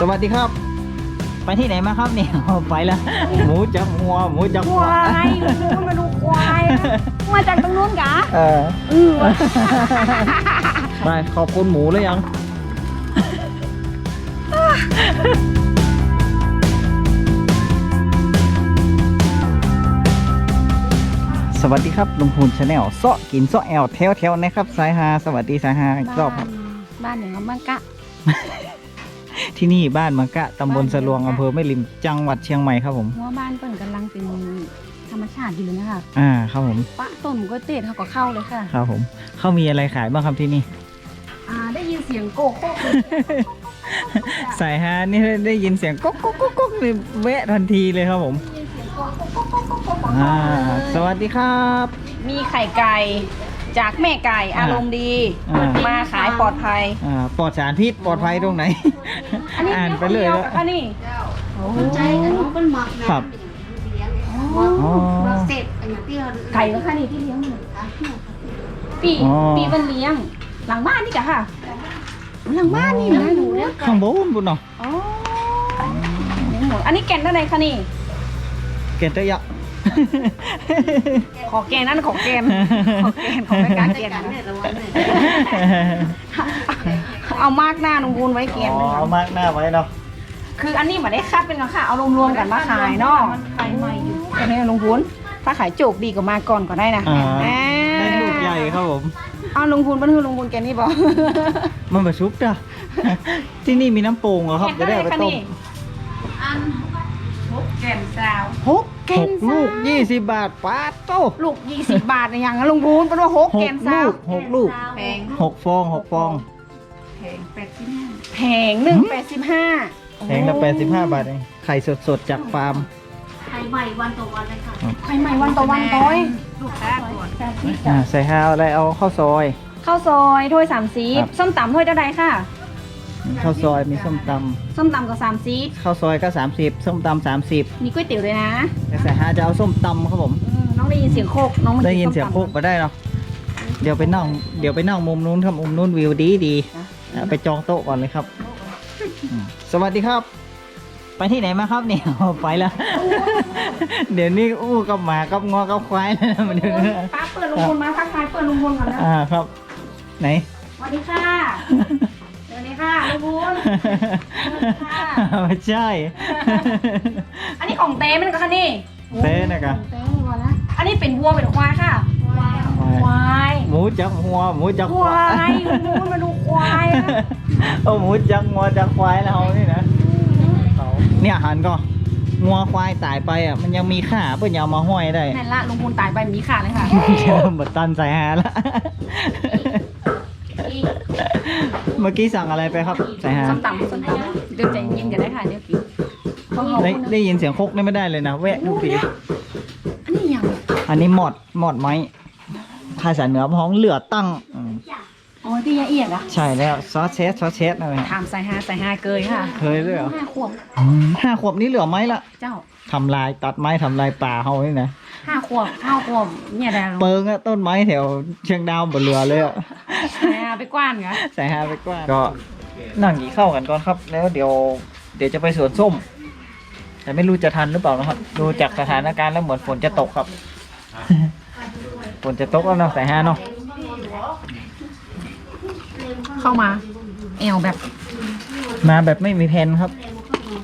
สวัสดีครับ ไปที่ไหนมาครับเนี่ยไปแล้วหมูจักหัวหมูจักคหัววายคุณมาดูควายนะมาจากตรงนู้นกะเออเออไปขอบคุณหมูแล้วยัง สวัสดีครับลุงพูนชาแนลเซาะกินเซาะแอลแถวแถวๆนะครับสายฮาสวัสดีสายฮาอีกรอบครับ บ้านอย่างนั้นบ้างกะ ที่นี่บ้านมังกะตำบลสะลวงอำเภอแม่ริมจังหวัดเชียงใหม่ครับผมหัวบ้านเปิ่นกำลังเป็นธรรมชาติอยู่เลยนะคะอ่าครับผมปะต้นก็เตะเขาก็เข้าเลยค่ะครับผมเขามีอะไรขายบ้างครับที่นี่ อ่าได้ยินเสียงโกโก้สายฮานี่ได้ยินเสียงก๊กก๊กก๊กก๊กนี่แวะทันทีเลยครับผมได้ยินเสียงโกโก้โกโก้โกโก้ของอ่าเขาสวัสดีครับ มีไข่ไก่ จากแม่ไก่อารมณ์ดี อ่า มาขายปลอดภัย อ่าปลอดสารพิษปลอดภัยตรงไหนอ่านไปเลยแล้แล้ววอันนี้ ใจกันน้องเป็นหมักนะครับเลี้ยงอ๋อ หมักเสร็จอันนี้ที่เราไก่ก็ค่ะนี่ที่เลี้ยงอยู่ปีอ๋อ ปีเป็นเลี้ยง หลังบ้านนี่กะค่ะ หลังบ้านนี่นะหนูเนี่ยข้างบนบุญเนาะอ๋อเลี้ยงหมดอันนี้แกนเท่าไหร่คะนี่ เกณฑ์ตะยะ ขอแกนนั่นขอแกนขอแกนขอไม่กล้าแกนกันนะเนี่ยระวังเนี่ยเอามากหน้าลงพูนไว้แกนอ๋อเลยเอามากหน้าไว้เนาะคืออันนี้มาได้คัดเป็นราคาเอารวมๆกันมาขายเนาะมันขายใหม่อยู่อันนี้ลงพูนถ้าขายโจกดีกว่ามาก่อนก็ได้นะอ่าอ่าได้ลูกใหญ่ครับผมเอาลงพูนเป็นคือลงพูนแกนนี่บอกมันมาชุบจ้ะที่นี่มีน้ำโป่งเหรอครับจะได้เอาไปต้มอันหกแกนสาวหก แกหนกสาวลูกยี่สิบบาทปาดโตลูกยี่สิบบาทเนี่ยอย่างนั้นลงพูนเป็นว่าหกหแกกนสาลูวกหกลูกแพงหกฟองหกฟองแพงแปดสิบห้าแพงหนึ่งแปดสิบห้าแพงละแปดสิบห้าบาทเองไข่สดๆจากฟาร์มไทยใหม่วันต่อวันเลยค่ะไข่ใหม่วันต่อวันต้อยลูกค้าก่อนอ่าใส่ฮาวอะไรเอาข้าวซอยข้าวซอยถ้วยสามสีครับส้มตำถ้วยเท่าใดค่ะ มีข้าวซอยมีส้มตส้มตำกับสามสีำข้าวซอยก็30ส้มตำ30มีก๋วยเตี๋ยวเลยนะแต่ใส่ฮาจะเอาส้มตำครับผม อืมน้องได้ยินเสียงโคกน้องมาได้กิยินเสียงส้มโคตำกมาได้เนาะเดี๋ยวไปนั่งเดี๋ยวไปนั่งมุมนู้นครับมุมนู้นวิวดีดีนะอะไปจองโต๊ะก่อนเลยครับอืมสวัสดีครับ ไปที่ไหนมาครับเนี่ย ไปแล้ว เดี๋ยวนี้อู้กับหมากับงอกับควายแล้วมันเดี๋ยวนี้ป้าเปิดลุงพลมาทักทายเปิดลุงพลก่อนนะอ่าครับ ไหน สวัสดีค่ะส วัสดีค่ะลุงพลค่ะไม่ใช่ อันนี้ของเต้มันก็ค่ะนี่เต้นะคะเต้ก่อนนะ อันนี้เป็นวัวเป็นควายค่ะ ควาย หมูจักหัว หมูจักควายลุงพลมาดูควายนะโอ้หมูจักงัวจักควายแล้วนี่นะ เนี่ยหันก็งัวควายตายไปอะมันยังมีขาเพื่อนยังเอามาห้อยได้นั่นละลุงพลตายไปมีขาเลยค่ะเริ่มหมดตันใส่หาละ เมื่อกี้สั่งอะไรไปครับใส่หาส้มตำส้มตำเดี๋ยวใจเย็นกันได้ค่ะเดี๋ยวกินเพราะเขาได้ได้ยินเสียงคกนี่ไม่ได้เลยนะแวะทุกทีอันนี้ยังอันนี้หมอดหมอดไม้ภาษาเหนือพ้องเหลือตั้งอืมอ๋อที่ยาเอียดอะใช่แล้วซอสเชสซอสเชสอะไรถามใส่ฮาใส่ฮาเกยค่ะเคยด้วยเหรอห้าขวบอืมห้าขวบนี้เหลือไหมละเจ้าทำลายตัดไม้ทำลายป่าเฮานี่นะห้าขวบห้าขวบเนี่ยได้เปิงอะต้นไม้แถวเชียงดาวบนเรือเลยอะ ใส่ฮาไปกว้านเหรอใส่ฮาไปกว่าก็นั่งกี่เข้าวกันก่อนครับ แล้วเดี๋ยว เดี๋ยวจะไปสวนส้ม แต่ไม่รู้จะทันหรือเปล่านะครับดูจากสถานการณ์แล้วเหมือนฝนจะตกครับ ฝนจะตกแล้วเนาะใส่ฮาเนาะเข้ามาแอวแบบมาแบบไม่มีแผนครับ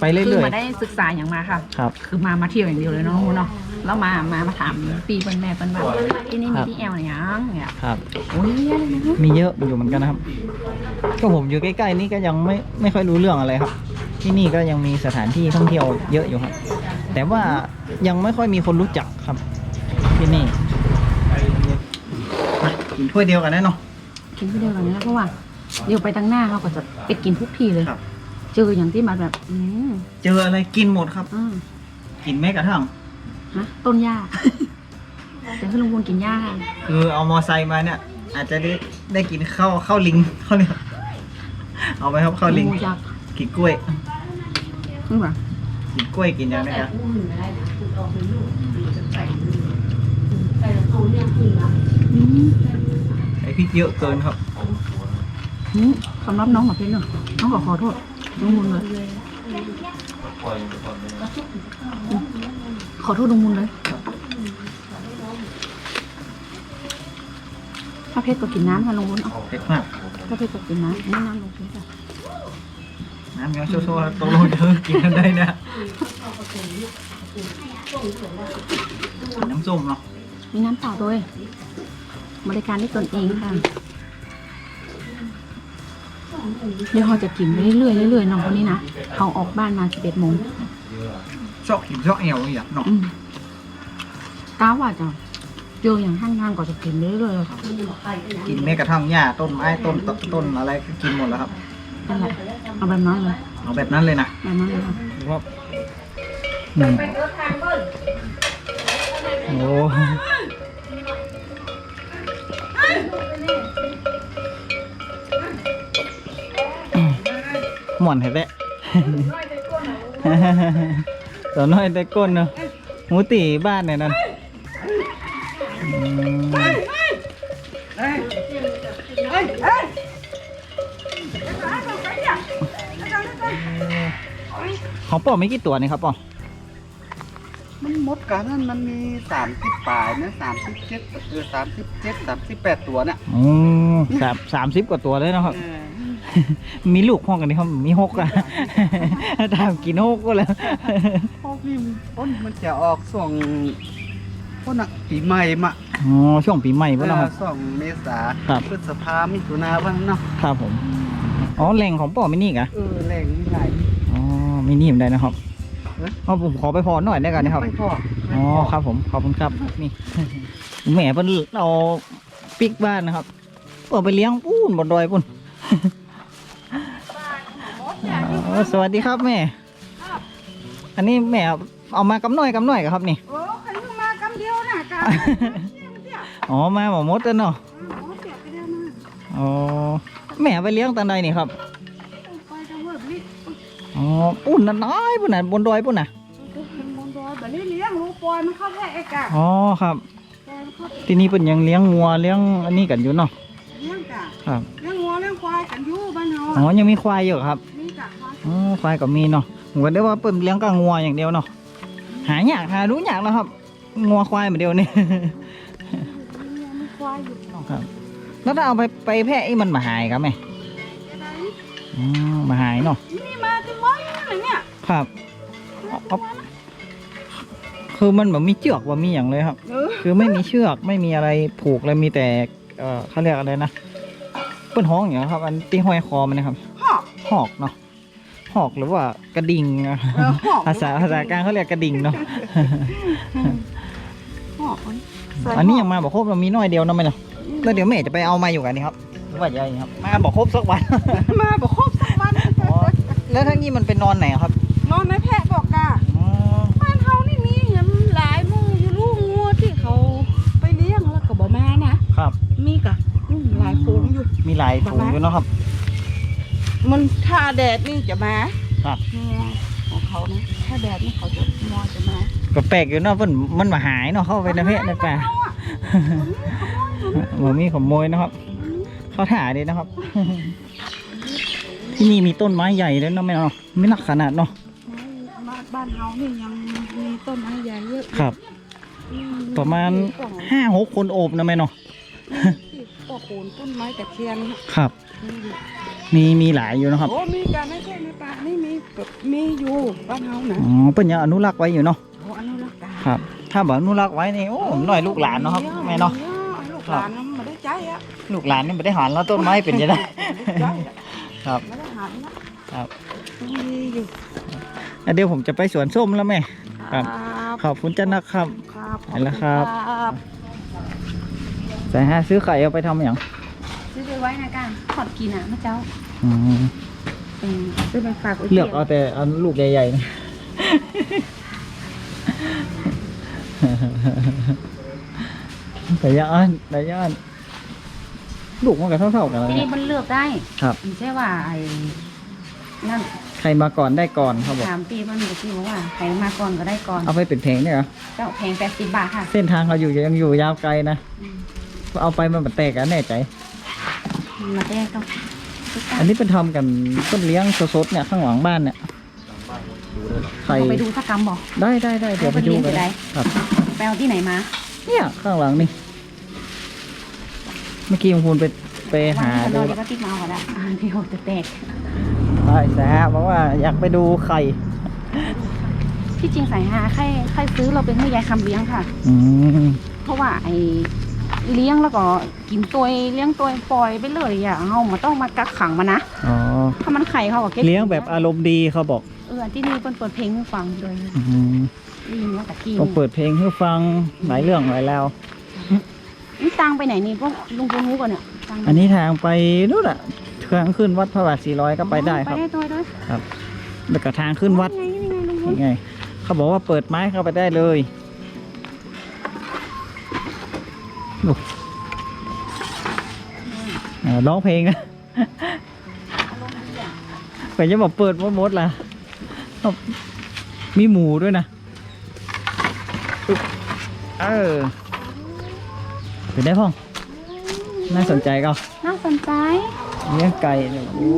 ไปเรื่คืออยมาได้ศึกษาอย่างมาค่ะ ๆครับ คือมามาเที่ยวอย่างเดียวเลยเนาะเนาะ แล้วมามามาถามปีเปิ้นแม่เปิ้นว่าที่นี่คมีรับที่แอวไหนยังเนี่ยครับ โอ้ยเนี่ยเลยนะมีเยอะอยู่เหมือนกันนะครับ ก็ผมอยู่ใกล้ๆนี่ก็ยังไม่ไม่ค่อยรู้เรื่องอะไรครับ ที่นี่ก็ยังมีสถานที่ท่องเที่ยวเยอะอยู่ครับ แต่ว่ายังไม่ค่อยมีคนรู้จักครับ ที่นี่มากินถ้วยเดียวกันแน่เนอนกินที่เดียวกันนี่นะเพราะว่าเดี๋ยวไปทางหน้าเขาก็จะไปกินทุกทีเลยครับเจออย่างที่มาแบบ อืมเจออะไรกินหมดครับ อืม กินแม้กระทั่ง ฮะต้นหญ้าแต่คือลุงพลกินหญ้าคือเอามอไซค์มาเนี่ย อาจจะได้ได้กินข้าวข้าวลิงข้าวลิงเอาไปครับข้าวลิงหมูยักษ์กินกล้วยคือแบบกินกล้วยกินอย่างนี้ครับอืมไอพริกเยอะเกินครับอืมสำหรับน้องกับเพชรเนอะน้องขอขอโทษลุงมุนเลย ขอโทษลุงมุนเลยถ้าเพชรก็กินน้ำค่ะลุงมุนเอาเผ็ดมากถ้าเพชรก็กินน้ำนี่น้ำลุงมุนจ้ะน้ำยังโซ่ๆตกลงจะกินกันได้นะน้ำส้มเนาะมีน้ำเปล่าด้วยบริการด้วยตนเองค่ะเดี๋ยวเราจะกินไปเรื่อยๆเรื่อยๆน้องคนนี้นะเขาออกบ้านมาสิบเอ็ดโมง ชอกหิมชอกเอวอย่างเนาะอืมก้าวว่าจะเจออย่างข้างทางก็จะกินเรื่อยๆเลยค่ะกินแม้กระทั่งหญ้าต้นไม้ต้นต้นต้นอะไรก็กินหมดแล้วครับ นั่นแหละเอาแบบนั้นเลยเอาแบบนั้นเลยนะแบบนั้นเลยค่ะดูว่าอืมโอ้หมอนเห็นแล้ ตัวน้อยแต่ก้นเนาะหมูตีบ้านเนี่ยนั่นของป่อไม่กี่ตัวนี่ครับป่อมันมดกันนั่นมันมีสามสิบปลายนะสามสิบเจ็ดเออสามสิบเจ็ดสามสิบแปดตัวเนี่ยอืมสามสามสิบกว่าตัวเลยนะครับ มีลูกห้องกันนี่ครับมีหกอะตามกินหกก็แล้วพวกนี้ต้นมันจะออกส่วงพวกน่ะปีใหม่มะอ๋อช่วงปีใหม่ป่ะเนาะครับเออส่วงเมษาครับ พฤษภามิถุนาบ้างเนาะครับผมอ๋อแหล่งของป่อไม่นี่กะเออแรงมีหลาย อ๋อไม่นี่ผมได้นะครับเอ๊ะ เอาผมขอไปพอหน่อยได้กันนะครับ ไม่พออ๋อครับผมขอบคุณครับนี่ แหมเพิ่นเอาปิกบ้านนะครับเอาไปเลี้ยงปูนบนดอยปุ่นอ๋อ สวัสดีครับแม่ อันนี้แม่เอามากำหน่อยกำหน่อยครับนี่ โอ้ใครมากำเดียวนะกอ๋อมาหมอมดแล้วเนาะำเสียไปเดียวมาอ๋อแม่เอาไปเลี้ยงตอนใดนี่ครับไปจังเวิร์ดลิอ๋อปุ่นน่ะน้อยปุ่นน่ะบนดอยปุ่นน่ะเป็นบนดอยแบบนี้เลี้ยงลูกปอยมันเข้าแท้เอกะอ๋อครับปอยมันเข้าที่นี่เพิ่นยังเลี้ยงงัวเลี้ยงอันนี้กันอยู่เนาะเลี้ยงกะครับเลี้ยงวัวเลี้ยงควายกันอยู่บ้านเฮาอ๋อยังมีควายอยู่ครับนี่กะควาย อ๋อควายก็มีเนาะผมก็ได้ว่าเปิ่มเลี้ยงกลางงัวอย่างเดียวเนาะหายากหารู้ยากแล้วครับ งัวควายเหมือนเดียวนี่มีควายอยู่ครับ แล้วถ้าเอาไปไปแพะไอ้มันมาหายครับแม่อ๋อมาหายเนาะนี่มาจังวะอะไรเนี่ยครับเอาเอาคือมันแบบมีเชือกว่ามีอย่างเลยครับเออคือไม่มีเชือกไม่มีอะไรผูกเลยมีแต่เออเขาเรียกอะไรนะเปิ้นห้องอย่างเงี้ยครับ อันที่ห้อยคอมันนะครับหอกหอกเนาะ หอกหรือว่ากระดิ่งอะเออหอก ภาษาภาษากลางเขาเรียกกระดิ่งเนาะหอกมันอันนี้ยังมาบอกครบเรามีน้อยเดียวนะไหมเนาะแล้วเดี๋ยวแม่จะไปเอามาอยู่กันนี่ครับหรือว่าใหญ่ครับ มาบอกครบสักวัน มาบอกครบสักวันอ๋อ แล้วทั้งนี้มันเป็นนอนไหนครับนอนในแพะบอกกะอ๋อบ้านเฮานี่มีเห็นหลายหมู่อยู่ลูกงัวที่เขาไปเลี้ยงแล้วก็บ่มานะครับ มีกะอืมหลายฝูงอยู่ มีหลายฝูงอยู่เนาะครับ มันถ้าแดดนี่จะมาครับ งัวของเขานะถ้าแดดนี่เขาจะงัวจะมาก็แปลกอยู่เนาะเพิ่นมันมาหายเนาะเข้าไปในเพะในป่าเหมือนมีขโมยนะครับ เขาถ่ายดีนะครับ ที่นี่มีต้นไม้ใหญ่เลยเนาะไม่เนาะไม่หนักขนาดเนาะบ้านบ้านเฮานี่ยังมีต้นไม้ใหญ่เยอะครับ อืประมาณห้าหกคนโอบนะแม่เนาะที่ก็โคนต้นไม้ตะเคียนครับมีอยู่ มีมีหลายอยู่นะครับ โอ้มีกันไม่ใช่ในป่านี่มีแบบมีอยู่บ้านเฮานะอ๋อเพิ่นยังอนุรักษ์ไว้อยู่เนาะโอ้อนุรักษ์กันครับ ถ้าบอกอนุรักษ์ไว้นี่โอ้ผมหน่อยลูกหลานเนาะครับแม่เนาะลูกหลานมันไม่ได้ใจอะลูกหลานนี่ไม่ได้หันแล้วต้นไม้เป็นยังไงครับไม่ได้หันนะครับมีอยู่อะเดี๋ยวผมจะไปสวนส้มแล้วแม่ครับขอบคุณจ้านะครับครับไปแล้วครับครับแต่ฮะซื้อไข่เอาไปทำอย่างซื้อไปไว้นะกันขอดกินอะแม่เจ้า อืมเออซื้อไปฝากไว้เลือกเอาแต่เอาลูกใหญ่ๆนะ แต่ยาอันแต่ยาอันลูกมันก็เท่าๆกันทีนะนี้มันเลือกได้ครับ ไม่ใช่ว่าไอ้นั่นใครมาก่อนได้ก่อนเขาบอก สามปีมันบอกที่บอกว่าใครมาก่อนก็ได้ก่อนเอาไปเป็นเพลงเนี่ยเหรอเจ้าแพงแปดสิบบาทค่ะเส้นทางเราอยู่ยังอยู่ยาวไกลนะเอาไปมันแตกกันแน่ใจมาแรกต้อง อันนี้เป็นทำกันต้นเลี้ยงสดๆเนี่ยข้างหลังบ้านเนี่ยไข่เราไปดูสักกรรมบอกได้ได้ได้เดี๋ยวไปดูเอาไปเลี้ยงกันที่ไหนครับไปเอาที่ไหนมา เนี่ยข้างหลังนี่ เมื่อกี้คุณพูนไปไปหาวันดูนี้เราก็ติดมาก่อนละอ่านที่หกจะแตกใช่แซ่บอกว่าอยากไปดูไข่ที่จริงสายหาใครใครซื้อเราเป็นให้ยายคำเลี้ยงค่ะ อืมเพราะว่าไอ เลี้ยงแล้วก็กินตัวเลี้ยงตัวปล่อยไปเลยอะเอามาต้องมากักขังมันนะอ๋อถ้ามันไข่เขาก็ก็บเลี้ยงแบบอารมณ์ดีเขาบอกเออที่นี่เปิดเปิดเพลงให้ฟังเลยอืมได้ยินว่าตะกี้ต้องเปิดเพลงให้ฟังหลายเรื่องหลายแล้วนี่ตังไปไหนนี่พวกลุงปูนูก่อนเนี่ยตังอันนี้ทางไปนู่นอะทางขึ้นวัดพระบาทสี่ร้อยก็ไปได้ครับไปได้ตัวด้วยแล้วก็ทางขึ้นวัดไงนี่ไงลุงปูนี่ไงเขาบอกว่าเปิดไม้เข้าไปได้เลย ดูอ่าร้องเพลงนะแต่จะบอกเปิดมดๆล่ะเอามีหมูด้วยนะอึ๊บเออเป็นได้พ่อง น่าสนใจก็น่าสนใจเลี้ยงไก่เนี่ยโอ้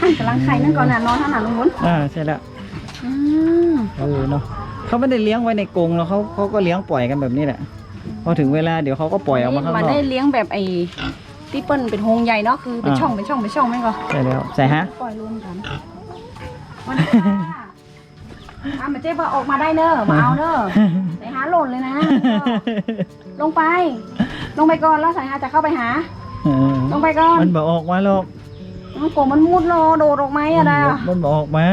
หันกำลังไข่นั่นก่อนน่ะนอนท่านน่ะลุงปูนอ่าใช่แล้วอืมเออเนาะ เขาไม่ได้เลี้ยงไว้ในกรงแล้วเขาเขาก็เลี้ยงปล่อยกันแบบนี้แหละ พอถึงเวลาเดี๋ยวเขาก็ปล่อยออกมาข้างนมันอกได้เลี้ยงแบบไอ้ที่เปิ้ลเป็นโฮงใหญ่เนาะคือเป็นอ่าช่องเป็นช่องเป็นช่องแม่งก็ใช่แล้วใส่ฮะ ปล่อยรวมกันวันนี้ค่ะอะมาเจ๊ว่าออกมาได้เนอะมาเอาเนอะใส่หาหล่นเลยนะ ลงไป ลงไปก่อนแล้วสายหาจะเข้าไปหาเออลงไปก่อนมันบอกออกมาหรอกน้องโกมันมุดรอโดดออกไหมอะไรอะมันบอกออกมา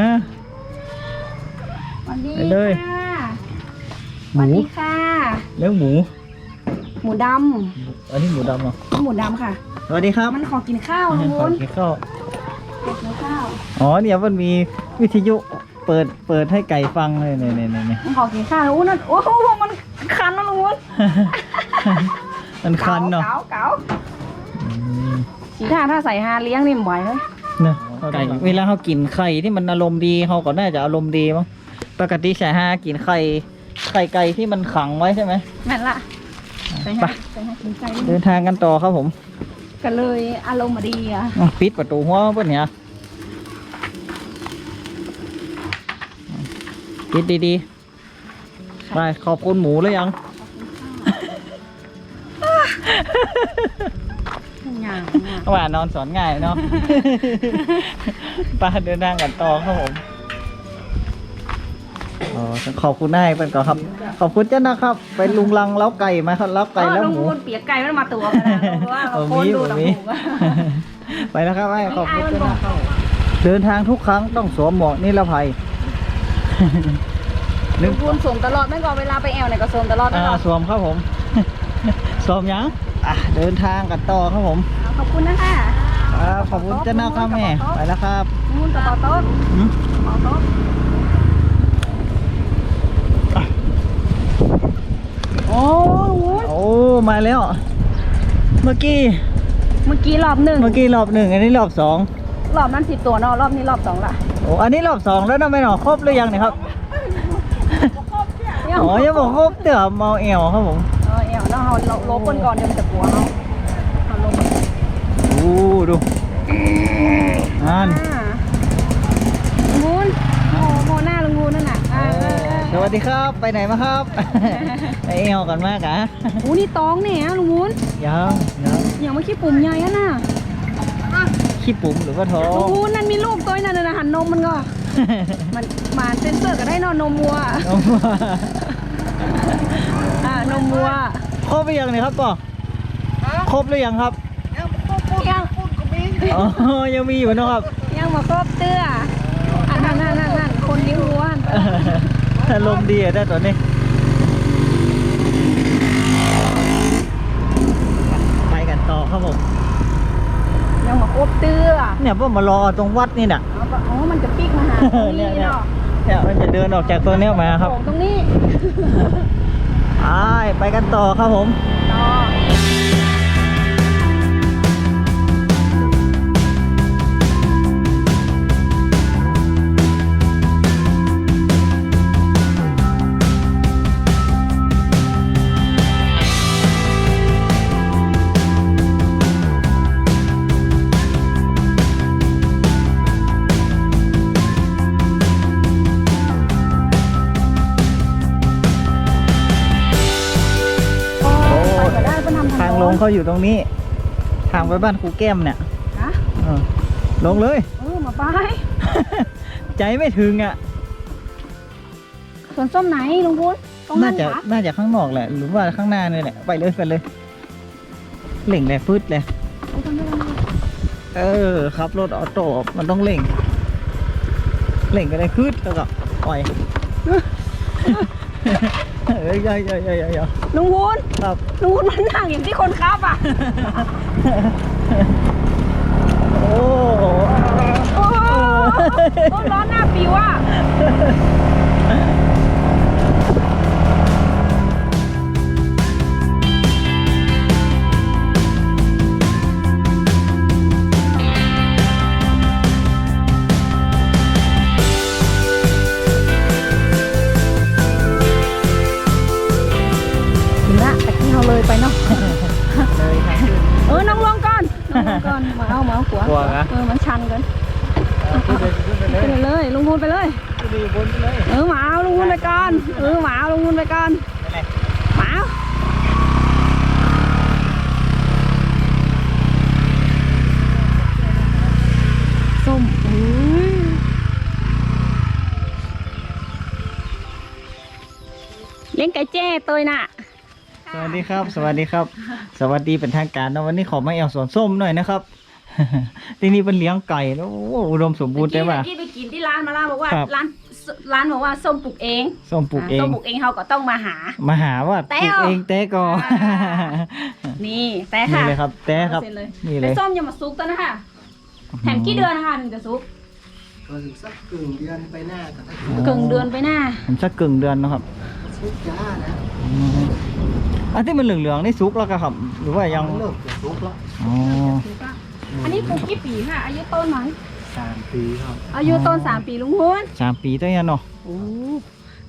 สวันดีไปเลย ค่ะ หสวันมูดีค่ะเลี้ยงหมู หมูดอันนี้หมูดำเหรอำหมูดำค่ะ สวัสดีครับมันขอกินข้าวลุงขอวุ้นกินข้าวกินข้าวอ๋อเนี่ยมันมีวิทยุเปิดเปิดให้ไก่ฟังเลยเนี่ยเนี่ยเนี่ยเนี่ยมันขอกินข้าวลุงวุ้นนะโอ้โหมันคันนะลุงวุ้นมันคันเนาะเก๋าเก๋าอืมสีท่าถ้าใส่ฮาเลี้ยงนี่ไหวเลยนะไก่เวลาเขากินไข่ที่มันอารมณ์ดีเขาก็น่าจะอารมณ์ดีมั้งปกติชายฮากินไข่ ไข่ไก่ที่มันขังไว้ใช่ไหมแม่นละใส่ไปฮาใส่ฮากินไก่เดินทางกันต่อครับผมก็เลยอารมณ์มาดีอะอะปิดประตูหัวเพื่อนเนี่ยปิดดีๆไปขอบคุณหมูแล้วยังงามงาม ว่านอนสอนง่ายเนาะ ไปเดินทางกันต่อครับผม อ๋อขอบคุณนายเป็นก่อนครับ ขอบคุณเจ้านะครับ ไปลุงลังเล้าไก่มาครับเล้าไก่แล้วหมูลุงพูนเปียกไก่มันมาตัวกันนะเพราะว่าเราโคนดูแบบต่างนี้หูอะไปแล้วครับไอ้ขอบคุณเจ้านะครับเดินทางทุกครั้งต้องสวมหมวกนิรภัยลุงพูนส่งตลอดไม่ก่อนเวลาไปแอลเนี่ยก็ส่งตลอดไม่อ่าก่อนสวมครับผมสวมยังอะเดินทางกันต่อครับผม ขอบคุณนะคะครับขอบคุณเจ้านะครับแม่ไปแล้วครับลุงพูนกระเป๋าโต๊ะหืมกระเป๋าโต๊ะ อ้ลุงพูนโอ้มาแล้ว เมื่อกี้ เมื่อกี้รอบหนึ่งเมื่อกี้รอบหนึ่งอันนี้รอบสองรอบนั้นสิบตัวเนาะรอบนี้รอบสองละโอ้อันนี้รอบสองแล้วนะไม่หนอครบหรือยังเนี่ยครับอ๋อยังบอกครบเต๋อเมาเอวครับผมเออแอลเนาะเราเราลบคนก่อนเดี๋ยวมันจะกลัวเขาเอาลงโอ้ดูนั่นอ่าลุงพูนโมโมหน้าลุงพูนนั่นน่ะอ่า ส วัสดีครับ ไปไหนมาครับ ไปเอวกันมากะโอ้นี่ตองเนี่ยลุงพูนยังยังอย่างเมื่อกี้ปุ่มใหญ่อะน่ะขี้ปุ๋มหรือว่าท้อลุงงพูนนั่นมีลูกตัวนั่นน่ะหันนมมันก็ มันมาเซ็นเซอร์ก็ได้เนอนนมวัวอ่านมวัวครบหรือยังเนี่ยครับป่อครบหรือยังครับยังอ๋อยังมีอยู่นะครับ ยังมาครบเตื้ออันนั้นนั่นนั่นนั่นคนนิ้ววัว อารมณ์ดีอะได้ตอนนี้ไปกันต่อครับผมยังมาครบเตื้อเนี่ยพวกมารอตรงวัดนี่น่ะเอาปะอ๋อมันจะปิกมาหาตรงเนี่ยนี้เนี่ยเนาะเนี่ยมันจะเดินออกจากตัวเนี้ยมาครับโป่งตรงนี้ไปไปกันต่อครับผม เขาอยู่ตรงนี้ ทางไปบ้านครูแก้มเนี่ยฮะเออลงเลย เออมาไปใจไม่ถึงอะ สวนส้มไหนลุงพูนตรงนั้น่านจะเหรอน่าจะข้างนอกแหละ หรือว่าข้างหน้านี่แหละ ไปเลยไปเลย เล่งเลยพืดเลย ไปตรงนี้ตรงนี้เออขับรถออโต้มันต้องเร่งเร่งก็ได้คืดแล้วก็ปล่อย เฮ้ยยยยยยยลุงวุ้นครับลุงวุ้นมันนั่งอย่างที่คนขับอะ โอ้โหโอ้โหต้นร้อนหน้าปิวอะ แจ้ตัวน่ะ สวัสดีครับ สวัสดีครับ สวัสดีเป็นทางการนะวันนี้ขอมาแอวสวนส้มหน่อยนะครับ ที่นี่เป็นเลี้ยงไก่แล้วโอ้โหอุดมสมบูรณ์ได้ป่ะ เมื่อกี้ไปกินที่ร้านมาล่าบอกว่าครับ ร้านร้านบอกว่าส้มปลูกเองส้มปลูกเอส้งมปลูกเองเขาก็ต้องมาหา มาหาว่าปแต้ลูกวเองแต่ก่อนนี่แต่นี่ค่ะเลยครับ แต่ครับเอาเสจเลยนี่เลแต่ย ส้มอย่ามาซุกตัวนะคะแถมกี่เดือนนะคะถึงจะซุกก็ถึงสักกึ่งเดือนไปหน้าก็ได้เกิงเดือนไปหน้า ผมสักกึ่งเดือนนะครับ ชุดยานะอืมอันที่มันเหลืองๆนี่ซุกแล้วก็ครับ หรือว่ายังเริ่มจะลุกแล้วอ๋ออันนี้ปลูกกี่ปีค่ะอายุต้นไหมสามปีครับอายุต้นสามปีลุงพุนสามปีตั้งยันเนาะ โอ้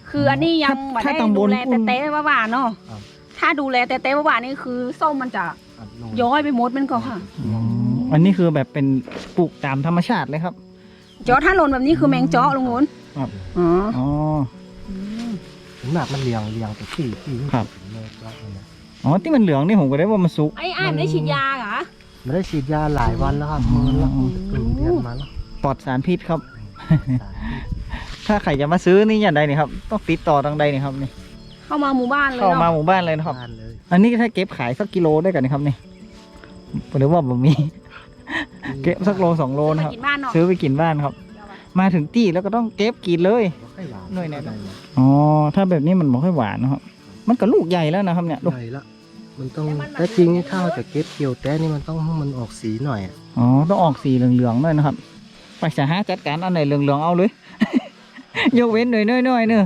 คืออันนี้ยังถ้าไม่ถ้าได้ตำบดูล แลคุณแต่เต้ว่าหวานเนาะครับ ถ้าดูแลแต่เต้ว่าหวานนี่คือส้มมันจะอัดลงย้อยไปหมดมันก็ค่ะอืมอันนี้คือแบบเป็นปลูกตามธรรมชาติเลยครับ เจาะถ้าหล่นแบบนี้คือแมงเจาะลุงพุนครับ อ๋ออ๋อ ถึงหนักมันเลียงเลียงแต่ที่ที่ครับ ถึงเลยว่าอันเนี้ยอ๋อที่มันเหลืองนี่ผมก็ได้ว่ามันซุก ไอ้อ้ายไม่ได้ฉีดยาเหรอ ไม่ได้ฉีดยาหลายวันแล้วครับมือละอืม กึ่งเดือนมาแล้วปลอดสารพิษครับสามปีถ้าใครจะมาซื้อนี่อย่างใดนี่ครับต้องติดต่อทางใดนี่ครับนี่เข้ามาหมู่บ้านเลยเข้ามาเนาะหมู่บ้านเลยนะครับบ้านเลยอันนี้ถ้าเก็บขายสักกิโลได้กันนะครับนี่หรือว่าผมมี เก็บสักโลสองโลซื้อนะมาครับ กินบ้านเนาะซื้อไปกินบ้านครับ มาถึงที่แล้วก็ต้องเก็บกินเลยบ่ค่อ ยหวานหน่วยไหนได้อ๋อ ถ้าแบบนี้มันไม่ค่อยหวานนะครับ มันก็ลูกใหญ่แล้วนะครับเนี่ยลูก ใหญ่ละ มันต้องแต่จริงๆถ้าเราจะเก็บเกี่ยวแต่นี่มันต้องให้มันออกสีหน่อยอะอ๋อ ต้องออกสีเหลืองๆหน่อยนะครับ ไปสาหาจัดการอันไหนเหลืองๆเอาเลย ยกเว้นหน่อยๆหน่อยๆเนอะ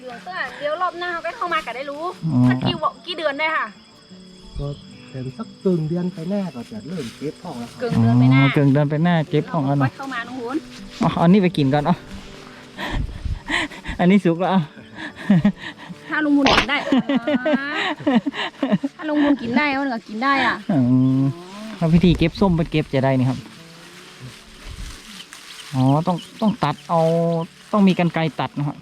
เหลืองเสื้อเดี๋ยวรอบหน้าเขาก็เข้ามาก็ได้รู้อ๋อ สักกี่วกี่เดือนได้ค่ะ ก็เป็นสักกึ่งเดือนไปหน้าก็จะเริ่มเก็บของแล้วครับ เกินเดือนไปหน้าเกินเดินไปหน้าเก็บของอันเนาเนาะเข้ามาน้องหุนอ๋ออันนี้ไปกินก่อนเอ๋อ อันนี้สุกแล้วอะถ้าลุงมุนกินได้อ่าถ้าลุงมุนกินได้เขาก็กินได้อะอืมแล้ววิธีเก็บส้มไปเก็บจะได้นี่ครับ อ๋อ ต้องต้องตัดเอา ต้องมีกันไกรตัดนะครับ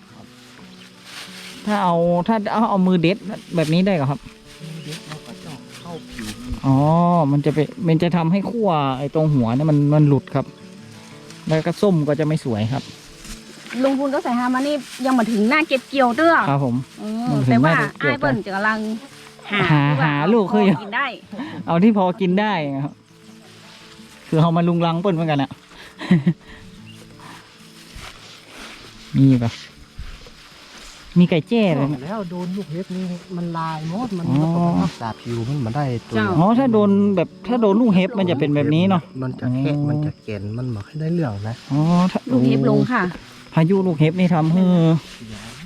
ถ้าเอาถ้าเอาเอามือเด็ดแบบนี้ได้เหรอครับ เด็กเราก็จะเข้าผิวอ๋อ มันจะไปมันจะทำให้ขั้วไอ้ตรงหัวเนี่ยมันมันหลุดครับ แล้วก็ส้มก็จะไม่สวยครับ ลุงพูนก็ใส่ฮามานี่ยังมาถึงหน้าเก็บเกี่ยวเด้อครับผม เอมัอนถึงแต่ว่าหน้าเก็บเกี่ยวไอ้ายเปิ้ลจะกำลังหาหาหาลูกคืออยู่พกินได้ เอาที่พอกินได้ครับ คือเอามาลุงลังเปิ้นเหมือนกันอะ มีปะมีไก่แจ้เลยนะแล้วโดนลูกเห็บนี่มันลายหมดมันอ๋อก็ต้องรักษาผิวมันมาได้ตัวอ๋อถ้าโดนแบบถ้าโดนลูกเห็บมันจะเป็นแบบนี้เนาะ มันจะแค่อ๋อมันจะแก่นมันมาให้ได้เรื่องนะอ๋อถ้า ลูกเห็บลงค่ะพายุลูกเห็บนี่ทำให้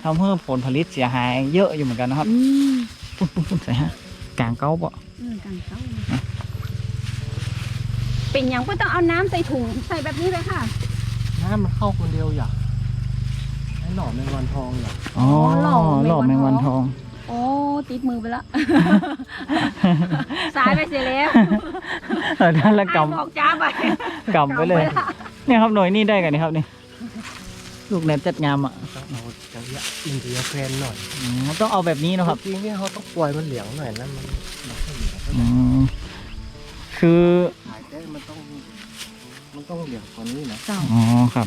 ทำให้ผลผลิตเสียหายเยอะอยู่เหมือนกันนะครับอืมปุ๊บปุ๊บปุ๊บใส่ฮะกลางเก้าปะเออกลางเขาเป็นอย่างก็ต้องเอาน้ำใส่ถุงใส่แบบนี้เลยค่ะ น้ำมันเข้าคนเดียวอย่าไอ้หน่อแมงวันทองอย่าอ๋อหล่อหล่อแมแมงงวัวันนททอองงโอ้ติดมือไปแล้วสายไปเสียแล้วเออนั่นละกอ้ายบอกจ้าไปำกำไปเลยละเนี่ยครับหน่วยนี่ได้กันนี่ครับนี่ ลูกแหนมจัดงามอะต้องเอาจะเนี่ยมันจะยังแคลนหน่อยอืมต้องเอาแบบนี้เนอะครับ จริงๆเนี่ยเขาต้องปล่อยมันเหลียงหน่อยนะมันมันไม่เหลียงอืมคือขายได้มันต้องมันต้องเหลียงกว่านี้นะเจ้า อ๋อครับ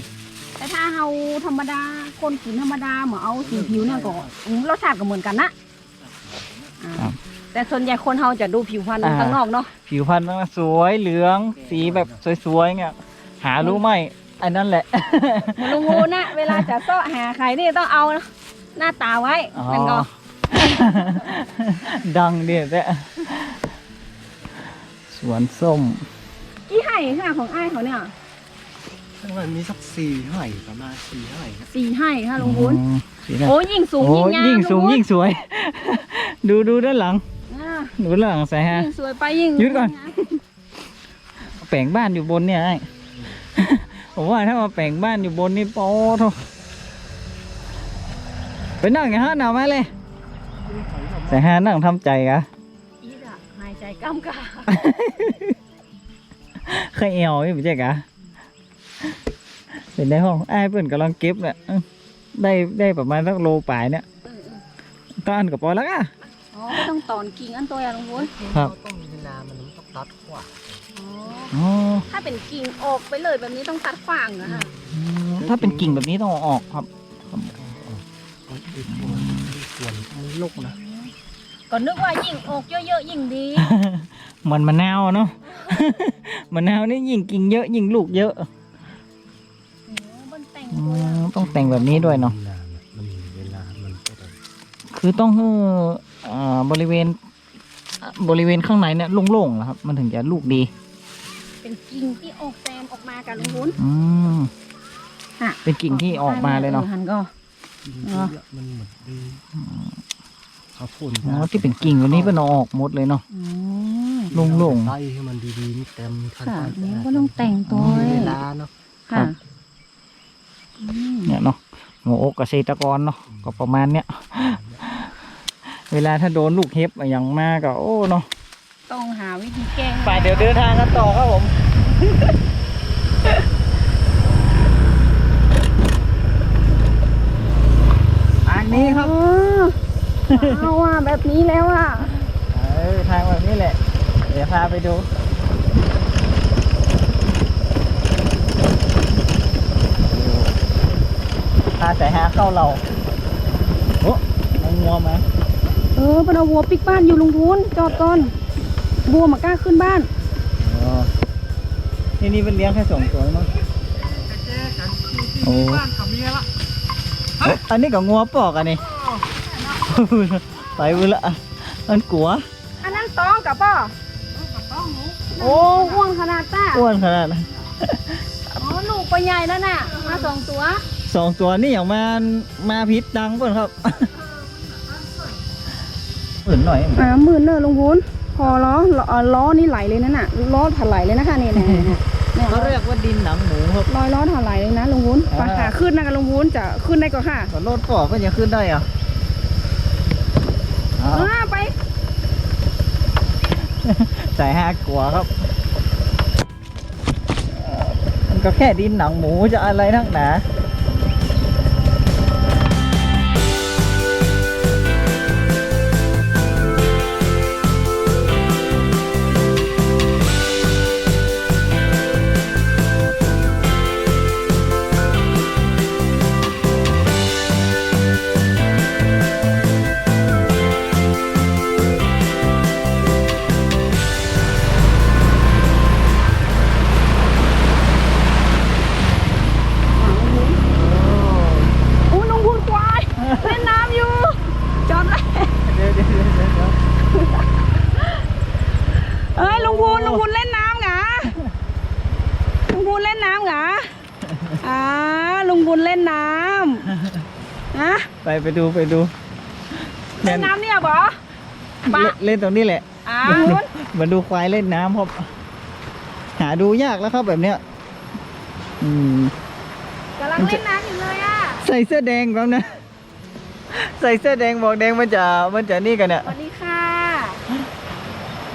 แต่ถ้าเราธรรมดาคนกินธรรมดาเหมือนเอาสีผิวเนี่ยก็อืมรสชาติก็เหมือนกันนะอ่าครับแต่ส่วนใหญ่คนเราจะดูผิวพรรณอ่า ข้างนอกเนาะผิวพรรณมันสวยเหลือง สีแบบสวยๆเงี้ยหารู้ไหม อันนั้นแหละเหมือนลุงงูนะเวลาจะเสาะหาใครนี่ต้องเอาหน้าตาไว้อ๋อ มันก็ดังเดียแหละสวนส้ม กี่ไห่ค่ะของอ้ายเขาเนี่ยทั้งมันมีสักสี่ไห่ประมาณสี่ไห่นะสี่ไห่ค่ะลุงวุ้นอ๋อสีแดงโอ้ยิ่งสูงโอ้ยิ่งงามยิ่งสูงลุวุ้นยิ่งสวย ดูดูด้านหลัง อ่าดูด้านหลังใส่ฮะ ยิ่งสวยไปยิ่งหยุดก่อน แปลงบ้านอยู่บนเนี่ยไอ้ ผมว่าถ้ามาแปลงบ้านอยู่บนนี่โป๊โทไปนั่งอย่างฮะหนาวไหมเลยใส่ฮะนั่งทำใจกะอีดอะหายใจก้ำกาเคยเอวอยู่ไม่ใช่กะเป็นได้ห้องไอ้ายเปิ่นกำลังเก็บเนี่ยอื้อได้ได้ประมาณสักโลปลายเนี่ยเออเออก็อันกับปอยแล้วอะอ๋อไม่ต้องตอนกิ่งอันตัวอย่างลุงวุ้นครับเขาต้องเวลามันต้องตัดขวา อ๋ออ๋อถ้าเป็นกิ่งออกไปเลยแบบนี้ต้องตัดฝางนะคะอืมถ้าเป็นกิ่งแบบนี้ต้องเอาออกครับมันอีกส่วนอีกส่วนมันลุกนะก็นึกว่ายิ่งออกเยอะๆยิ่งดีมันมะนาวอะเนาะ มะนาวนี่ยิ่งกิ่งเยอะยิ่งลูกเยอะโอ้มันแต่งอืตัวอย่างมต้องแต่งแบบนี้ด้วยเนาะวลมันมีเวลา มันก็ต้องคือต้องให้อ่าบริเวณอ่าบริเวณข้างในเนี่ยโล่งๆนะครับ มันถึงจะลูกดี เป็นกิ่งที่ออกแซมออกมากับลุงวุ้นอืมค่ะเป็นกิ่งที่ออกมาเลยเนาะออหันก็จริงอ๋อๆมันเหมือนดีเขาฝุ่นอ๋อที่เป็นกิ่งวันนี้เป็นเอาออกหมดเลยเนาะ อืมโล่งๆไส้ให้มันดีๆนี่เต็มขั้นค่ะตอนนี่ก็ต้องแต่งตัวมีเวลาเนาะค่ะอืมเนี่ยเนาะหัวอกเกษตรกรเนาะก็ประมาณเนี้ยเวลาถ้าโดนลูกเห็บอย่างมากก็โอ้เนาะ ต้องหาวิธีแก้ไปเดี๋ยวเดินทางกันต่อครับผม อันนี้ครับอ๋อเอาอะแบบนี้แล้วอะเออทางแบบนี้แหละ เดี๋ยวพาไปดูพาแต่หาเข้าเราโอ้มันงัวมาเออเป็นเอาวัวปิกบ้านอยู่ลุงพูนจอดก่อน วัวมากล้าขึ้นบ้านอ๋อที่นี่เป็นเลี้ยงแค่สองตัวมั้งโอ้เอ้ยอันนี้กับงัวปอกอันนี้ไปเวละมันกลัวอันนั้นต้องกับป่อโอ้อ้วนขนาดต้าอ้วนขนาดนั้นอ๋อลูกไปใหญ่แล้วน่ะมาสองตัวสองตัวนี่อย่างมามาพิษดังเปิ่นครับเปิ่นหน่อยอ่าหมื่นเนอะลุงพูน พอล้อล้อล้อนี่ไหลเลยนั่นน่ะล้อถลายเลยนะคะนี่เนี่ยเนี่ยเนี่ยเขาเรียกว่าดินหนังหมูครับรอยล้อถลายเลยนะลุงพูนอ่าไปขาขึ้นนะกับลุงพูนจะขึ้นได้ก็ค่ะก็รถปอกก็ยังขึ้นได้อะอ้าวอ่าไปสายห้ากลัวครับเอ่อมันก็แค่ดินหนังหมูจะอะไรนักหนา ไปไปดูไปดูเล่นน้ำเนี่ยบอปะเล่นเล่นตรงนี้แหละอ่ามาดูควายเล่นน้ำครับ หาดูยากแล้วครับแบบเนี้ยอืมกำลังเล่นน้ำอยู่เลยอะใส่เสื้อแดงแป๊บนะใส่เสื้อแดงบอกแดงมันจะมันจะนี่กันเนี่ยสวัสดีค่ะ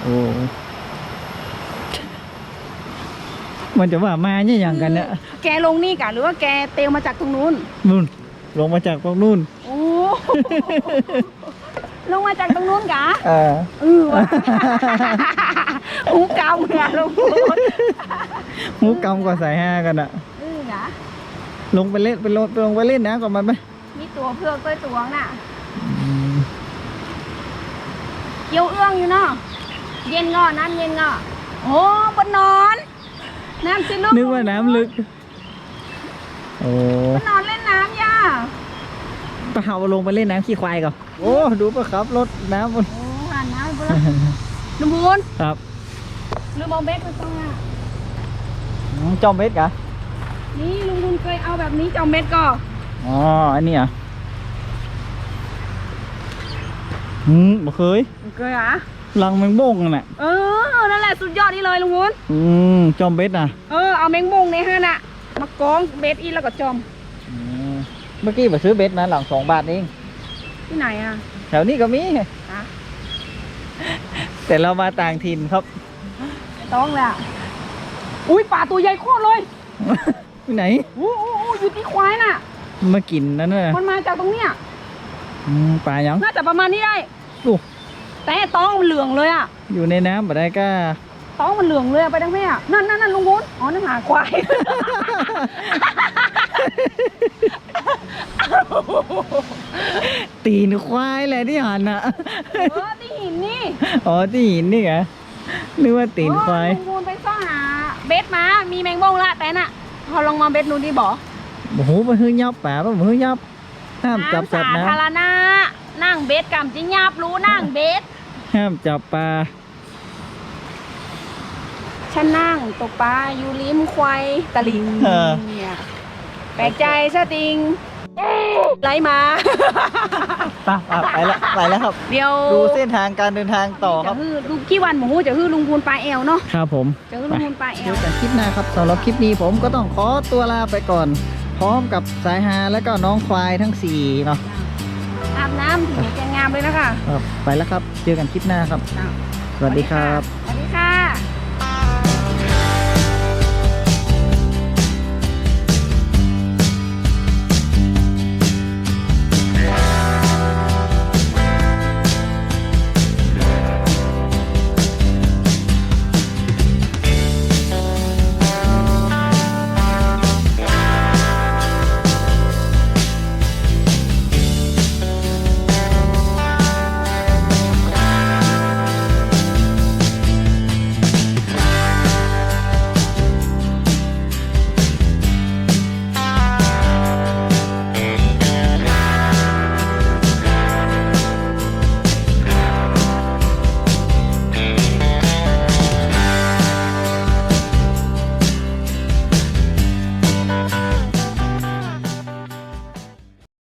โอ้มันจะว่ามาเนี่ยอย่างกันเนี่ยแกลงนี่กะหรือว่าแกเตลมาจากตรงนู้นนู่นลงมาจากตรงนู่นโอ้ ลงมาจากตรงนู้นกะเออเออว่ะหูเกาเนี่ยลุงพูนหูกำกว่าสายห้ากันอะเออกะลงไปเล่นไปลงลงไปเล่นน้ำกับมันไหมมีตัวเพือกตัวตวงน่ะเกี่ยวเอื้องอยู่เนาะเย็นงอน้ำเย็นงอโอ้บนนอน น้ำสิลูกนึกว่าน้ำลึก โอ้ บนนอนเล่นน้ำย่า ปะเอาลงไปเล่นน้ำขี้ควายก่อนโอ้ดูปะครับรถน้ำบนโอ้ผ่านน้ำไปแล้วลุงพูนครับลืมเอาเบสไปซ่องอะอืมจอมเบ็ดกะนี่ลุงพูนเคยเอาแบบนี้จอมเบ็ดก่อนอ๋ออันนี้อะอืมบ่เคยเคยเหรอะลังแมงบ่งนั่นแหละเออนั่นแหละสุดยอดนี่เลยลุงพูนอืมจอมเบ็ดน่ะเออเอาแมงมงในห้าน่ะมากองเบสอีแล้วก็จอมอืม เมื่อกี้ไปซื้อเบ็ดนะหลังสองบาทเอง ที่ไหนอะแถวนี้ก็มี ฮะแต่เรามาต่างถิ่นครับต้องแหละอุ้ยป่าตัวใหญ่โคตรเลยที่ไหน อู้อู้อู้อยู่ที่ควายน่ะ มากินนั่นน่ะมันมาจากตรงเนี้ย อืมปลายัง น่าจะประมาณนี้ได้ โอ้ แต่ต้องมันเหลืองเลยอะ อยู่ในน้ำบ่ได้ก็ ต้องมันเหลืองเลยอะไปทางแม่อะนั่นนั่นนั่นลุงวุ้นอ๋อนั่นหาควาย ตีนควายแหละที่หันอะเออที่หินนี่อ๋อที่หินนี่ไงนึกว่าตีนควายเออลุงวุ้นไปซ่องหาเบสมามีแมงมงละแต่น่ะพอลองมาเบสนูนดีบ่โอ้โหมาฮื้อยับป่าป่ะมาฮื้อยับห้ามจับสัตว์น้ำนะสาธารณะนั่งเบสกำจิญาบรู้นั่งเบสห้ามจับปลาฉันนั่งตกปลาอยู่ริมควายตะลิงเออเนี่ยแปลกใจสติง ไหลมา ไปไปแล้วไปแล้วครับ เดี๋ยวดูเส้นทางการเดินทางต่อคจะรับ ฮือดูกี่วันหมูจะฮือลุงพูนปลาแอวเนาะครับผม จะฮือลุงพูนปลาแอเดี๋ยววกันคลิปหน้าครับสำหรับคลิปนี้ผมก็ต้องขอตัวลาไปก่อน พร้อมกับสายฮาและก็น้องควายทั้งสี่เนาะอาบน้ำถึงแกงงามเลยนะคะ ครับไปแล้วครับ เจอกันคลิปหน้าครับ สวัสดีครับ